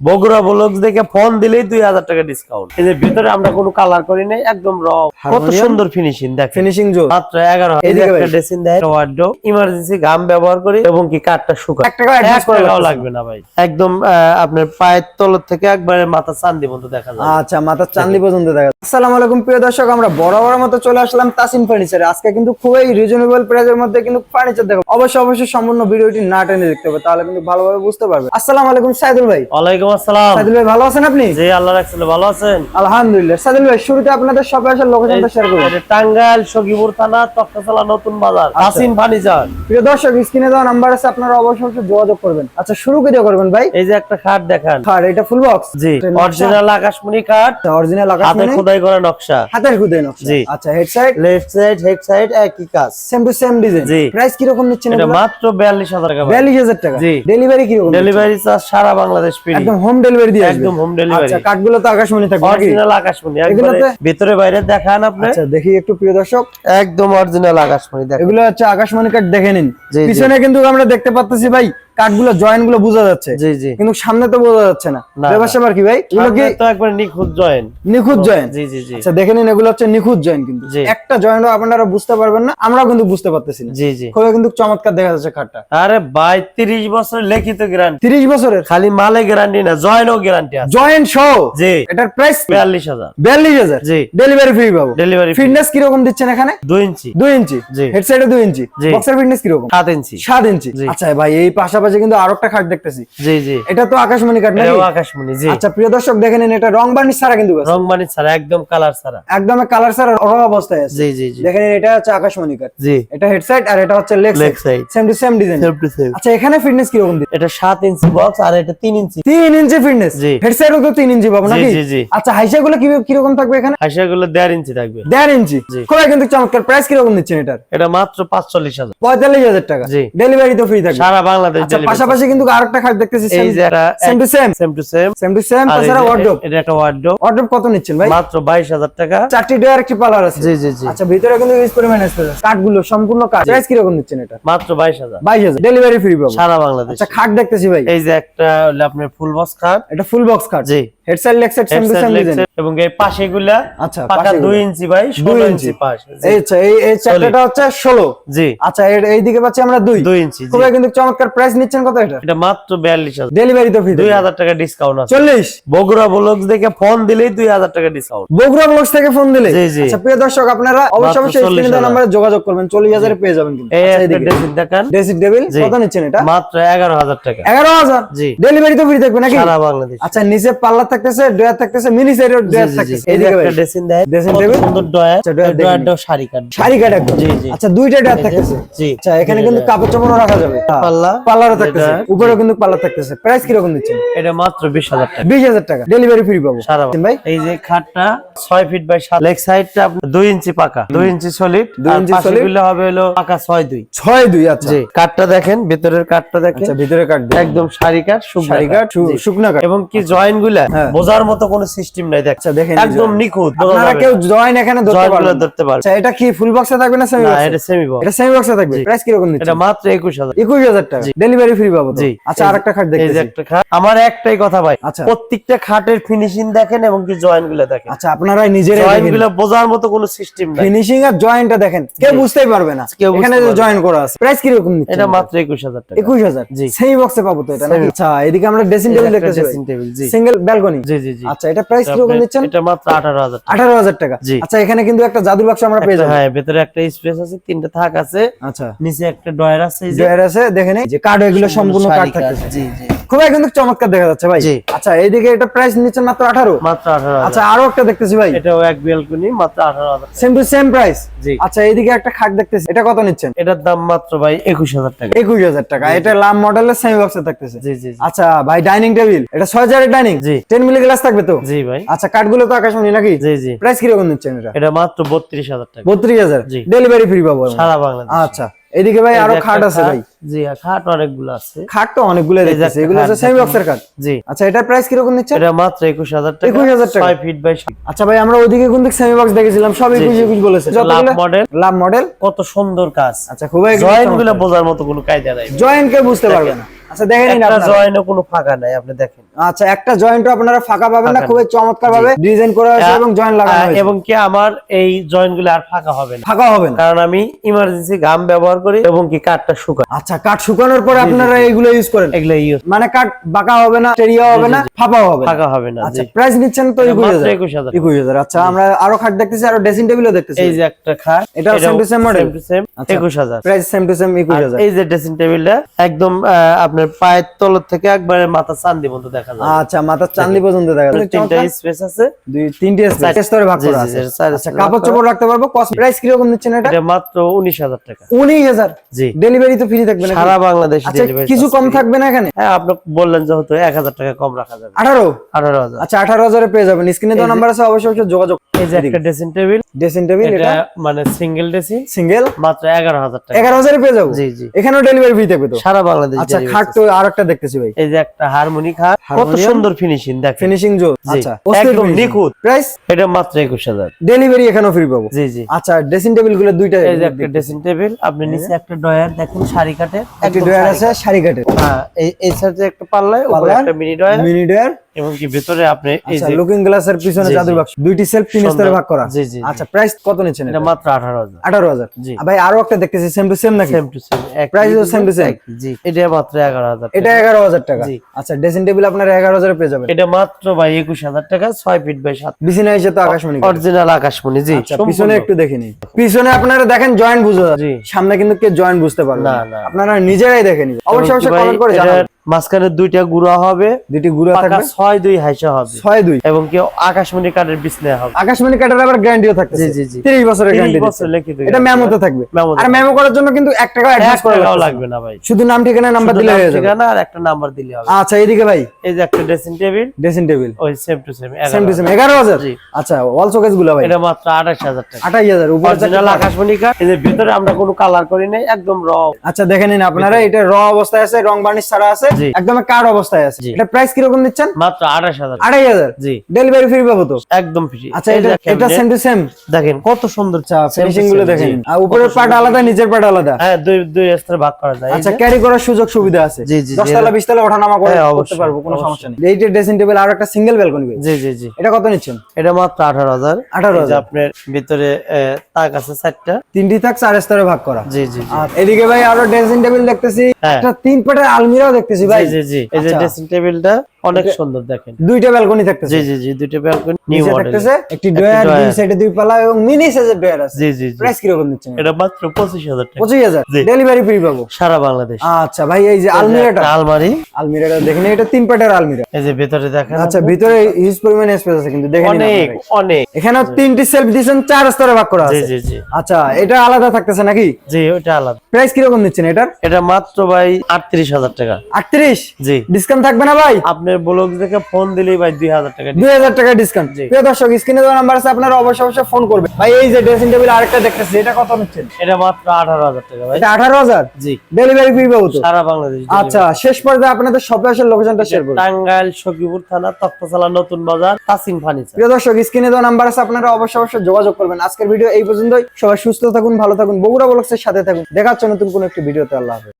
Bogura block দেখে phone দিলেই দুই হাজার টাকা ডিসকাউন্ট এই যে ভিতরে আমরা কোনো কালার করি নাই একদম র কত সুন্দর ফিনিশিং দেখ ফিনিশিং মাত্র এগারো একটা ড্রেসিং দেয় ওয়ার্ডো ইমার্জেন্সি গাম ব্যবহার করি এবং কি কাঠটা শুকায়। এক টাকাও লাগতেছে লাগবে না ভাই। একদম আপনার পায়ের তলর থেকে একবারে মাথা চান্দি মতো দেখা যায় আচ্ছা মাথার চান্দি পর্যন্ত দেখা। আসসালামু আলাইকুম প্রিয় দর্শক আমরা বরাবর মতো চলে আসলাম তাসিন ফার্নিচারে আজকে কিন্তু খুবই রিজনেবল প্রাইসের মধ্যে কিন্তু ফার্নিচার দেখো। অবশ্যই অবশ্যই সম্পূর্ণ ভিডিওটি না টেনে দেখতে হবে তাহলে কিন্তু ভালোভাবে বুঝতে পারবে। আসসালামু আলাইকুম সাইদুল ভাই। ওয়ালাইকুম আসসালাম। সাইদুল ভাই ভালো আছেন আপনি? জি আল্লাহ রাখছিল ভালো আছেন? আলহামদুলিল্লাহ। সাইদুল ভাই শুরুতে আপনাদের সবাই আসার লোকেশনটা শেয়ার করুন। টাঙ্গাইল সখীপুর থানা তক্তাতলা নতুন বাজার আচ্ছা। ফার্নিচার। প্রিয় দর্শক স্ক্রিনে দেওয়া নাম্বার আছে আপনারা অবশ্যই অবশ্যই যোগাযোগ করবেন। আচ্ছা শুরু করে করবেন ভাই? এই যে একটা খাট দেখান। আর এটা ফুল বক্স জি অরিজিনাল আকাশমণি কাঠ অরিজিনাল আকাশ হাতে খোদাই করা নকশা। হাতের খুদে নকশা। জি। আচ্ছা head side left side head side একই কাজ। সেম টু সেম ডিজাইন জি। প্রাইস কি রকম নিচ্ছেন এটা মাত্র বিয়াল্লিশ হাজার টাকা বিয়াল্লিশ হাজার টাকা। জি। ডেলিভারি কি রকম ডেলিভারি চার্জ সারা বাংলাদেশ ফ্রি একদম হোম ডেলিভারি দিয়ে একদম। আচ্ছা কাঠগুলো তো আকাশমণি থাকবে নাকি? অরিজিনাল আকাশমণি এগুলোতে- ভিতরে বাইরে দেখান আপনি আচ্ছা দেখি একটু প্রিয় দর্শক একদম অরিজিনাল আকাশমণি দেখেন এগুলো হচ্ছে আকাশমণি কাঠ দেখে নিন। পিছনে কিন্তু আমরা দেখতে পাচ্ছি ভাই কাঠগুলো জয়েন্টগুলো বোঝা যাচ্ছে। জি জি। কিন্তু সামনে তো বোঝা যাচ্ছে না। ব্যাপার কি ভাই? এগুলো কি তো একবার নিখুঁত জয়েন নিখুঁত জয়েন্ট? জি জি জি। আচ্ছা দেখে নিন এগুলো হচ্ছে নিখুঁত জয়েন্ট কিন্তু। একটা জয়েন্টও আপনারা বুঝতে পারবেন না আমরাও কিন্তু বুঝতে পারতেছি না। জি জি। খুবই কিন্তু চমৎকার দেখা যাচ্ছে খাটটা। আরে ভাই তিরিশ বছর লিখিত গ্যারান্টি তিরিশ বছরের? খালি মালে গ্যারান্টি না জয়েনও গ্যারান্টি আছে। জয়েন্ট সহ? জি। এটার প্রাইস বিয়াল্লিশ হাজার। বিয়াল্লিশ হাজার? জি। ডেলিভারি ফ্রি পাবো। ডেলিভারি ফিটনেস কীরকম দিচ্ছেন এখানে? দুই ইঞ্চি। দুই ইঞ্চি। জি। হেডসেটে দুই ইঞ্চি। বক্সের ফিটনেস কীরকম? সাত ইঞ্চি। সাত ইঞ্চি। আচ্ছা ভাই এই পাশাপাশি কিন্তু আরও একটা খাট দেখতেছি। জি জি। এটা তো আকাশমণি কাঠ নাকি? এটাও আকাশমণি জি। আচ্ছা প্রিয় দর্শক দেখে নিন এটা রং বার্নিশ ছাড়া কিন্তু। রং মানি ছাড়া একদম কালার ছাড়া। একদম কালার ছাড়া র অবস্থায় আছে। জি জি জি। দেখে নিন এটা হচ্ছে আকাশমণি কাঠ জি। এটা হেডসেট আর এটা হচ্ছে leg side same to same design same to same আচ্ছা এখানে ফিটনেস কীরকম দিচ্ছে এটা সাত ইঞ্চি বক্স আর এটা তিন ইঞ্চি। তিন ইঞ্চি ফিটনেস জি। হেডসেটও তো তিন ইঞ্চি পাবো নাকি? জি, জি। আচ্ছা হাইসা গুলো কীরকম থাকবে এখানে? হাসিয়া গুলো দেড় ইঞ্চি থাকবে। দেড় ইঞ্চি। জি। খুবই কিন্তু চমৎকার প্রাইস কীরকম দিচ্ছেন এটার? এটা মাত্র পাঁচচল্লিশ হাজার। পঁয়তাল্লিশ হাজার টাকা। জি। ডেলিভারি তো ফ্রি থাকবে। সারা বাংলাদেশ আচ্ছা পাশাপাশি কিন্তু আরেকটা খাট দেখতেছি এই যে একটা same to same same to same same to same তাছাড়া ওয়ার্ডরোব এটা একটা ওয়ার্ডরোব ওয়ার্ডরোব কত নিচ্ছেন ভাই? মাত্র বাইশ হাজার টাকা। চারটি ডোয়ার একটি আছে। জি জি জি। আচ্ছা ভিতরে কিন্তু ইউজ স্পেস আছে কাঠগুলো সম্পূর্ণ কাঠ। প্রাইস কীরকম নিচ্ছেন এটা? মাত্র বাইশ হাজার। বাইশ হাজার। ডেলিভারি ফ্রি পাবো। সারা বাংলাদেশ। আচ্ছা খাট দেখতেছি ভাই। এই যে একটা হলো আপনার ফুল বক্স খাট। এটা ফুল বক্স খাট। জি। Headset leg set same to same design এবং এই পাশে গুলা আচ্ছা, পাকা পাশেগুলা। দুই ইঞ্চি বাই ষোলো দুই ইঞ্চি। ইঞ্চি। পাশ। এই আচ্ছা এই এই চারটাটা হচ্ছে ষোলো। জি। আচ্ছা এইদিকে পাচ্ছি আমরা দুই। দুই ইঞ্চি খুবই কিন্তু চমৎকার প্রাইস নিচ্ছেন কত এটা? এটা মাত্র বিয়াল্লিশ হাজার। ডেলিভারি তো ফ্রি দুই হাজার টাকা ডিসকাউন্ট আছে। চল্লিশ? বগুড়া ব্লক দেখে ফোন দিলেই দুই হাজার টাকা ডিসকাউন্ট বগুড়া ব্লগস থেকে ফোন দিলে। আচ্ছা প্রিয় দর্শক আপনারা অবশ্যই অবশ্যই স্ক্রিনে 40,000 নাম্বারে যোগাযোগ করবেন। চল্লিশ হাজারে পেয়ে যাবেন কিন্তু। এই আচ্ছা, দেখান। টেবিল জি। কত নিচ্ছেন এটা? মাত্র এগারো হাজার টাকা। এগারো হাজার? জি। ডেলিভারি তো ফ্রি থাকবে নাকি? সারা বাংলাদেশ। আচ্ছা নিচে পাল্লা থাকতেছে ড্রয়ার থাকতেছে মিনি সাইডের ড্রয়ার থাকতেছে। এইদিকে একটা ড্রেসিং দেয়। কত table? সুন্দর ডয়ার আচ্ছা, দেখে নিই। শাড়ি কাট শাড়ি কাট একদম জি, জি। আচ্ছা দুইটা ড্রয়ার এই থাকতেছে। জি। আচ্ছা এখানে কিন্তু কাপড় চোপড়ও রাখা যাবে। পাল্লা। পাল্লারও থাকতেছে। উপরেও কিন্তু পাল্লা থাকতেছে। প্রাইস কীরকম দিচ্ছেন? এটা মাত্র বিশ হাজার টাকা। বিশ হাজার টাকা। ডেলিভারি ফ্রি পাবো। সারা ভাই। এই যে খাটটা ছয় ফিট বাই সাত লেগ সাইডটা দুই ইঞ্চি পাকা দুই ইঞ্চি সলিড দুই ইঞ্চি। গুলো হবে হলো পাকা ছয় দুই। ছয় দুই আচ্ছা। কাঠটা দেখেন ভেতরের কাঠটা দেখেন। আচ্ছা ভিতরে কাট দিয়ে। একদম শাড়ি কাঠ শাড়ি কাঠ। শুকনা কাট এবং কি জয়েন্টগুলা? হ্যাঁ। বোঝার মতো কোনো সিস্টেম নাই দেখ। আচ্ছা দেখেন একদম নিখুঁত আপনারা কেউ জয়েন এখানে ধরতে পারবেন ধরতে পারবে আচ্ছা এটা কি ফুল বক্সে থাকবে না সেমি বক্সে এটা সেমি বক্স এটা সেমি বক্সে থাকবে। প্রাইস কীরকম দিচ্ছেন? এটা মাত্র একুশ হাজার। একুশ হাজার টাকা। ডেলিভারি ফ্রি পাবো জি। আচ্ছা আরেকটা খাট দেখতেছি। একটা খাট। আমার একটাই কথা ভাই আচ্ছা। প্রত্যেকটা খাটের ফিনিশিং দেখেন এবং কি জয়েন্টগুলো দেখেন। আচ্ছা আপনারা নিজেরাই জয়েন্টগুলো বোঝার মতো কোনো সিস্টেম নাই। ফিনিশিং আর জয়েন্টটা দেখেন কেউ বুঝতেই পারবে না। এখানে পারবে জয়েন করা আছে প্রাইস কীরকম নিচ্ছেন এটা মাত্র একুশ হাজার টাকা। একুশ হাজার? জি। সেমি বক্সে পাবো তো এটা নাকি? আচ্ছা এদিকে আমরা ড্রেসিং টেবিল দেখতেছি dressing table, জি। সিঙ্গেল ব্যালকনি জি জি জি। আচ্ছা এটা প্রাইস কীরকম আপনার- নিচ্ছেন? এটা মাত্র আঠারো হাজার টাকা। আঠারো হাজার টাকা। আচ্ছা এখানে কিন্তু একটা জাদুর বাক্স আমরা পেয়ে যাব। হ্যাঁ ভেতরে একটা স্পেস আছে তিনটা থাক আছে। আচ্ছা। নিচে একটা ডয়ার আছে এই যে। আছে দেখে যে কার্ড এগুলো সম্পূর্ণ কাঠ, থাকতেছে। জি জি। খুবই কিন্তু চমৎকার দেখা যাচ্ছে ভাই। আচ্ছা এইদিকে এটা প্রাইস নিচ্ছেন মাত্র আঠারো। মাত্র আঠারো আচ্ছা আরও একটা দেখতেছি ভাই। এটাও এক বেলকনি মাত্র আঠারো হাজার টাকা। সেম টু সেম প্রাইস জি। আচ্ছা এইদিকে একটা খাট দেখতেছি। এটা কত নিচ্ছেন? এটার দাম মাত্র ভাই একুশ হাজার টাকা। একুশ হাজার টাকা। এটা লাম মডেলের সেমি বক্সে থাকতেছে। জি জি। আচ্ছা ভাই ডাইনিং টেবিল এটা ছয় হাজারের ডাইনিং জি। টেন মিলি গ্লাস থাকবে তো? জি ভাই। আচ্ছা কাঠগুলো তো আকাশমণি নাকি? জি জি। প্রাইস কীরকম নিচ্ছেন এটা? এটা মাত্র বত্রিশ হাজার টাকা। বত্রিশ হাজার। জি। ডেলিভারি ফ্রি পাবো সারা বাংলাদেশ। আচ্ছা। এদিকে ভাই আরও খাট আছে ভাই। জি আর খাট অনেকগুলো আছে। খাট তো অনেকগুলো দেখতেছি। এগুলো হচ্ছে সেমি বক্সের খাট জি। আচ্ছা এটার প্রাইস কীরকম নিচ্ছেন? এটা মাত্র একুশ হাজার টাকা। 21,000 টাকা। ছয় ফিট বাই আচ্ছা ভাই আমরা ওইদিকে কিন্তু সেমি বক্স দেখেছিলাম? সব জি, একুশ জি। একুশ বলেছে। লাভ মডেল লাভ মডেল কত সুন্দর কাজ। আচ্ছা খুবই জয়েন্টগুলো বোঝার মতো কোনো কায়দা নাই। জয়েন্ট কে বুঝতে পারবে না। আচ্ছা দেখেন আপনারা। জয়েন্টও কোনো ফাঁকা নাই আপনি দেখেন। আচ্ছা একটা জয়েন্টও আপনারা ফাঁকা পাবেন না খুবই চমৎকার ভাবে ডিজাইন করা হয়েছে এবং জয়েন্ট লাগানো হয়েছে। এবং কি আমার এই জয়েন্টগুলো আর ফাঁকা হবে না? ফাঁকা হবে না। কারণ আমি ইমার্জেন্সি গাম ব্যবহার করি এবং কি কাঠটা শুকাই আচ্ছা কাঠ শুকানোর পরে আপনারা এইগুলো ইউজ করেন। এগুলো ইউজ মানে কাঠ বাঁকা হবে না টেরিয়া হবে না ফাঁপাও হবে ফাঁকা হবে না আচ্ছা প্রাইস নিচ্ছেন তো এটা একুশ মাত্র হাজার। 21,000 একুশ হাজার আচ্ছা আমরা আরও খাট দেখতেছি আরও ড্রেসিং টেবিলও দেখতেছি। এই যে একটা খাট এটা same model? সেম আচ্ছা। একুশ হাজার। প্রাইস সেম টু সেম একুশ আর হাজার। এই যে ড্রেসিং টেবিলটা একদম আপনার পায়ের তলর থেকে একবারে মাথা চান্দি পর্যন্ত দেখা যায় আচ্ছা মাথার চান্দি পর্যন্ত দেখা যাচ্ছে তিনটা স্পেস আছে? দুই তিনটা স্পেস স্তরে ভাগ করা আছে। আচ্ছা কাপড় চোপড় রাখতে পারব? কস্ট প্রাইস কীরকম নিচ্ছেন এটা? এটা মাত্র উনিশ হাজার টাকা। উনিশ হাজার? জি। ডেলিভারি তো ফ্রি থাকবে না সারা বাংলাদেশ আচ্ছা ডেলিভারি কিছু কম থাকবে না এখানে? হ্যাঁ আপনি বললেন যেহেতু এক হাজার টাকা কম রাখা যাবে। আঠারো? আঠারো হাজার। আচ্ছা আঠারো হাজারে পেয়ে যাবেন। স্ক্রিনে তো নাম্বার আছে অবশ্যই অবশ্যই যোগাযোগ এই যে একটা ড্রেসিং টেবিল। ড্রেসিং টেবিল এটা এটা? মানে সিঙ্গেল ড্রেসিং। সিঙ্গেল? মাত্র এগারো হাজার টাকা। এগারো হাজারে পেয়ে যাব? জি জি। এখানেও ডেলিভারি ফ্রি থাকবে তো? সারা বাংলাদেশ আচ্ছা খাট তো আর দেখতেছি ভাই। এই যে একটা হারমোনি খাট। কত সুন্দর ফিনিশিং দেখেন। ফিনিশিং জো। আচ্ছা একদম নিখুঁত। প্রাইস এটা মাত্র একুশ হাজার। ডেলিভারি এখানেও ফ্রি পাবো। জি জি। আচ্ছা ড্রেসিং টেবিলগুলো দুইটা এই যে একটা ড্রেসিং টেবিল আপনি নিচে একটা ডয়ার দেখুন শাড়ি কাটে একটি ডয়ার আছে শাড়ি কাটে হ্যাঁ এই এই সাইডে একটা পাল্লায় একটা মিনি ডয়ার মিনি ডয়ার এবং কি ভিতরে আপনি এই আচ্ছা যে লুকিং গ্লাসের পিছনে জি। বাক্স দুইটি সেলফ তিন স্তরে ভাগ করা। জি, জি। আচ্ছা প্রাইস কত নিচ্ছেন এটা মাত্র আঠারো হাজার। আঠারো হাজার। জি। ভাই আরও একটা দেখতেছি সেম টু সেম নাকি? সেম টু সেম ও same to same? জি এটা মাত্র এগারো হাজার এটা এগারো হাজার টাকা। জি। আচ্ছা ড্রেসিং টেবিল আপনার এগারো হাজারে পেয়ে যাবেন। এটা মাত্র ভাই একুশ হাজার টাকা ছয় ফিট বাই সাত বিছানা এসে তো আকাশমণি অরিজিনাল আকাশমণি জি আচ্ছা পিছনে একটু দেখে নিন পিছনে আপনারা দেখেন জয়েন্ট বুঝতে জি। সামনে কিন্তু কেউ জয়েন্ট বুঝতে পারবে না। আপনারা নিজেরাই দেখে নিন। অবশ্যই অবশ্যই কমেন্ট করে জানাবেন। মাঝখানে দুইটা গুড়া হবে। দুটি গুড়া থাকবে। ছয় দুই হাইসা হবে। ছয় দুই। এবং কি আকাশমণি কাঠের বিছনে হবে। আকাশমণি কাঠের আবার গ্যারান্টিও থাকতেছে। জি, জি, জি। 30 বছরের গ্যারান্টি বছর লিখিত এটা guarantee মেমোতে থাকবে। আর মেমো করার জন্য কিন্তু 1 টাকা অ্যাডভান্স এক করা লাগবে না ভাই। শুধু নাম ঠিকানা নাম্বার দিলে হয়ে যাবে। ঠিকানা আর একটা নাম্বার দিলে হবে। আচ্ছা এদিকে ভাই। এই যে একটা ড্রেসিং টেবিল ড্রেসিং টেবিল ওই same to same same to same 11000 জি। আচ্ছা ওয়াল শোকেসগুলো ভাই। এটা মাত্র আঠাশ হাজার টাকা। 28000 উপরে অরিজিনাল আকাশমণি কাঠ। যে ভিতরে আমরা কোনো কালার করি নাই একদম র আচ্ছা দেখে নিন আপনারা এটা র অবস্থায় আছে রং বার্নিশ ছাড়া আছে একদম কার্ড অবস্থায় আছে। এটা প্রাইস কি রকম দিচ্ছেন মাত্র 28000 জি। ডেলিভারি ফ্রি পাবো তো? একদম ফ্রি আচ্ছা এটা এটা সেম টু সেম দেখেন কত সুন্দর আচ্ছা to ফিনিশিংগুলো দেখেন। আর উপরের আলাদা নিচের আলাদা? হ্যাঁ দুই দুই স্তরে ভাগ করা যায়। আচ্ছা ক্যারি করার সুযোগ সুবিধা আছে। জি, জি, জি, 10 তলা 20 তলা ওঠানামা করে হ্যাঁ, করতে পারব কোনো সমস্যা নেই। এইটা ড্রেসিং টেবিল আর একটা সিঙ্গেল ব্যালকনি জি জি জি। এটা কত নিচ্ছেন? এটা মাত্র আঠারো হাজার। 18,000 আপনার ভিতরে তাক আছে চারটা। তিনটি থাক চার স্তরে ভাগ করা। জি জি আর এদিকে ভাই আরও ড্রেসিং টেবিল দেখতেছি। হ্যাঁ। একটা তিন পাটের আলমিরাও দেখতেছি ভাই। জি জি। এই যে আচ্ছা। ড্রেসিং টেবিলটা অনেক সুন্দর। দেখেন। দুইটা ব্যালকনি থাকতেছে। জি জি জি দুটো ব্যালকনি নিউ মডেল থাকতেছে একটি ডয়ার দুই সাইডে দুই পালা এবং মিনি সাইজের ডয়ার আছে। জি জি জি। প্রাইস কি রকম দিচ্ছেন? এটা মাত্র পঁচিশ হাজার টাকা। পঁচিশ হাজার। জি। ডেলিভারি ফ্রি পাবো। সারা বাংলাদেশ। আচ্ছা ভাই এই যে আলমিরাটা। আলমারি। আলমিরাটা দেখেন এটা তিন পাটের আলমিরা। এই যে ভেতরে দেখেন। আচ্ছা ভিতরে হিউজ পরিমাণে স্পেস আছে কিন্তু দেখেন অনেক অনেক। এখানে তিনটি সেলফ দিয়েছেন চার স্তরে ভাগ করা জি আছে। জি জি। আচ্ছা এটা আলাদা থাকতেছে নাকি? জি ওটা আলাদা। প্রাইস কি রকম দিচ্ছেন এটার? এটা মাত্র ভাই আটত্রিশ হাজার টাকা। আটত্রিশ? জি। ডিসকাউন্ট থাকবে না ভাই? আপনার ব্লগ দেখে ফোন দিলেই ভাই দুই হাজার টাকা দুই হাজার টাকা ডিসকাউন্ট প্রিয় দর্শক স্ক্রিনে দেওয়া নাম্বার আছে আপনারা অবশ্যই অবশ্যই ফোন করবেন। ভাই এই যে ড্রেসিং টেবিল আরেকটা দেখতেছি এটা কত নিচ্ছেন? এটা মাত্র আঠারো হাজার টাকা ভাই। এটা আঠারো হাজার? জি। ডেলিভারি ফ্রি পাবো তো সারা বাংলাদেশ আচ্ছা শেষ পর্যায়ে আপনাদের শপে আসার লোকেশনটা শেয়ার করুন। টাঙ্গাইল সখীপুর থানা তক্তাশালা নতুন বাজার তাসিম ফার্নিচার। প্রিয় দর্শক স্ক্রিনে দেওয়া নাম্বার আছে আপনারা অবশ্যই অবশ্যই যোগাযোগ করবেন। আজকের ভিডিও এই পর্যন্তই। সবাই সুস্থ থাকুন ভালো থাকুন। বগুড়া ব্লগসের সাথে থাকুন। দেখা হচ্ছে নতুন কোনো একটি ভিডিওতে আল্লাহ হাফেজ।